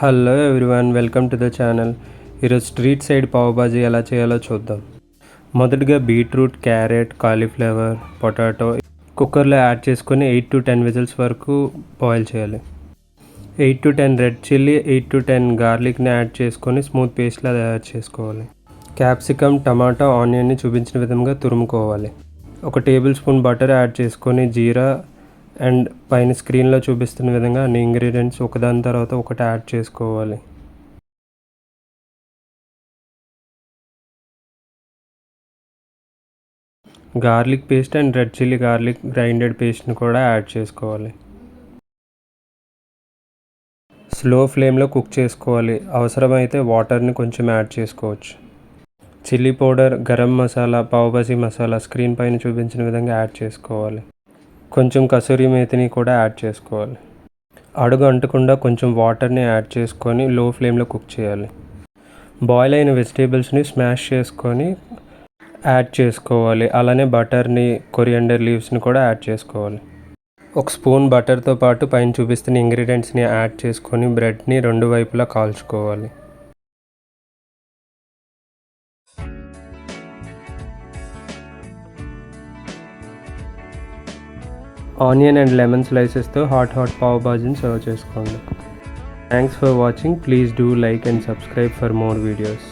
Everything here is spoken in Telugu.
Hello everyone welcome to the channel ఈరోజు స్ట్రీట్ సైడ్ పావుబాజీ ఎలా చేయాలో చూద్దాం. మొదటిగా బీట్రూట్ క్యారెట్ కాలీఫ్లవర్ పొటాటో కుక్కర్లో యాడ్ చేసుకొని ఎయిట్ టు టెన్ విజిల్స్ వరకు బాయిల్ చేయాలి. Eight to ten red chilli eight to ten గార్లిక్ని add చేసుకొని స్మూత్ పేస్ట్లా తయారు చేసుకోవాలి. క్యాప్సికమ్ టమాటా ఆనియన్ని చూపించిన విధంగా తురుముకోవాలి. ఒక టేబుల్ స్పూన్ బటర్ యాడ్ చేసుకొని జీరా అండ్ పైన స్క్రీన్లో చూపిస్తున్న విధంగా అన్ని ఇంగ్రీడియంట్స్ ఒకదాని తర్వాత ఒకటి యాడ్ చేసుకోవాలి. Garlic paste and red chilli garlic grinded పేస్ట్ని కూడా యాడ్ చేసుకోవాలి. స్లో ఫ్లేమ్లో కుక్ చేసుకోవాలి. అవసరమైతే వాటర్ని కొంచెం యాడ్ చేసుకోవచ్చు. Chilli powder garam masala pav bhaji masala screen పైన చూపించిన విధంగా యాడ్ చేసుకోవాలి. కొంచెం కసూరి మేతిని కూడా యాడ్ చేసుకోవాలి. అడుగు అంటకుండా కొంచెం వాటర్ని యాడ్ చేసుకొని లో ఫ్లేమ్లో కుక్ చేయాలి. బాయిల్ అయిన వెజిటేబుల్స్ని స్మాష్ చేసుకొని యాడ్ చేసుకోవాలి. అలానే బటర్ని కొరియండర్ లీవ్స్ని కూడా యాడ్ చేసుకోవాలి. ఒక స్పూన్ బటర్తో పాటు పైన చూపిస్తున్న ఇంగ్రీడియంట్స్ని యాడ్ చేసుకొని బ్రెడ్ని రెండు వైపులా కాల్చుకోవాలి. ఆనియన్ అండ్ లెమన్ స్లైసెస్తో హాట్ హాట్ పావ్ బాజీని సర్వ్ చేసుకోండి. Thanks for watching please do like and subscribe for more videos